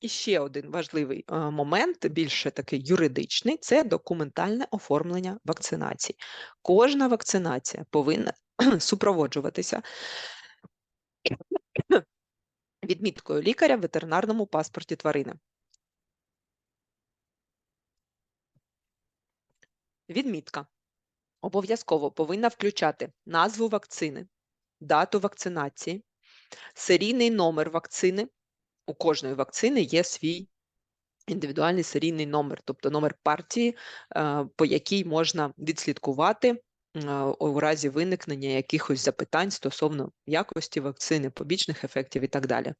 І ще один важливий момент, більше такий юридичний, це документальне оформлення вакцинації. Кожна вакцинація повинна супроводжуватися відміткою лікаря в ветеринарному паспорті тварини. Відмітка обов'язково повинна включати назву вакцини, дату вакцинації, серійний номер вакцини. У кожної вакцини є свій індивідуальний серійний номер, тобто номер партії, е, по якій можна відслідкувати е, у разі виникнення якихось запитань стосовно якості вакцини, побічних ефектів і так далі.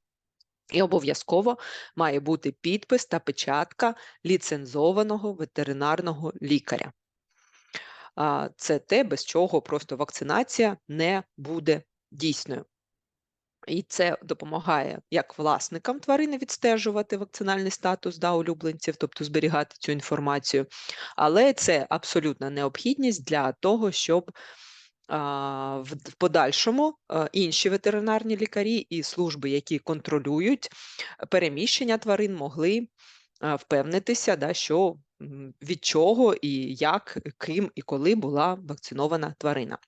І обов'язково має бути підпис та печатка ліцензованого ветеринарного лікаря. Це те, без чого просто вакцинація не буде дійсною. І це допомагає як власникам тварини відстежувати вакцинальний статус да, улюбленців, тобто зберігати цю інформацію, але це абсолютна необхідність для того, щоб а, в, подальшому а, інші ветеринарні лікарі і служби, які контролюють переміщення тварин, могли а, впевнитися, да, що від чого і як, ким і коли була вакцинована тварина.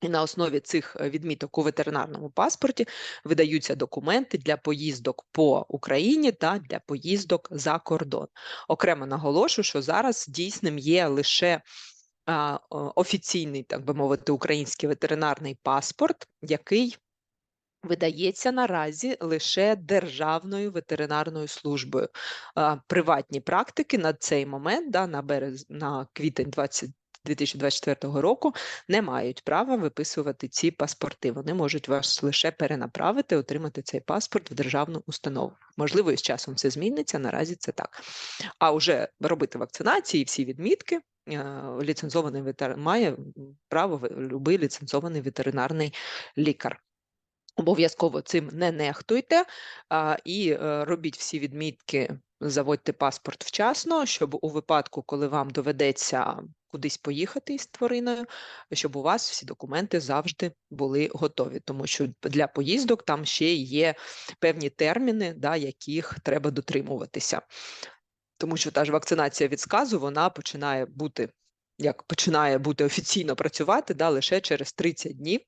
І на основі цих е, відміток у ветеринарному паспорті видаються документи для поїздок по Україні та для поїздок за кордон. Окремо наголошую, що зараз дійсним є лише офіційний, так би мовити, український ветеринарний паспорт, який видається наразі лише Державною ветеринарною службою. Приватні практики на цей момент, да, на берез на квітень 20 2024 року не мають права виписувати ці паспорти. Вони можуть вас лише перенаправити, отримати цей паспорт в державну установу. Можливо, і з часом це зміниться. Наразі це так. А вже робити вакцинації, всі відмітки. Е, ліцензований ветер... має право любий ліцензований ветеринарний лікар. Обов'язково цим не нехтуйте а, і е, робіть всі відмітки, заводьте паспорт вчасно, щоб у випадку, коли вам доведеться кудись поїхати із твариною, щоб у вас всі документи завжди були готові, тому що для поїздок там ще є певні терміни, да, яких треба дотримуватися. Тому що та ж вакцинація від сказу вона починає бути як починає бути офіційно працювати да, лише через 30 днів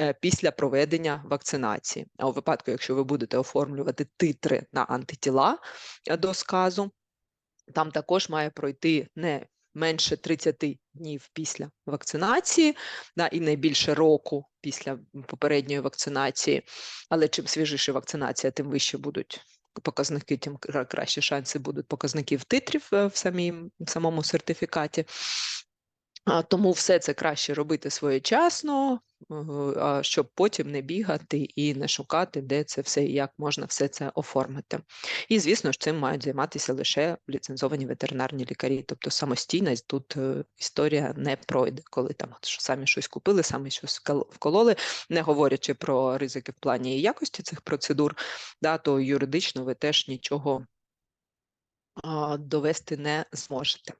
е, після проведення вакцинації. А у випадку, якщо ви будете оформлювати титри на антитіла е, до сказу, там також має пройти не менше 30 днів після вакцинації, да, і найбільше року після попередньої вакцинації. Але чим свіжіша вакцинація, тим вище будуть показники, тим краще шанси будуть показників титрів е, в, самій, в самому сертифікаті. Тому все це краще робити своєчасно, щоб потім не бігати і не шукати, де це все і як можна все це оформити. І, звісно ж, цим мають займатися лише ліцензовані ветеринарні лікарі. Тобто самостійність тут е, історія не пройде, коли там самі щось купили, самі щось вкололи, не говорячи про ризики в плані якості цих процедур, да, то юридично ви теж нічого довести не зможете.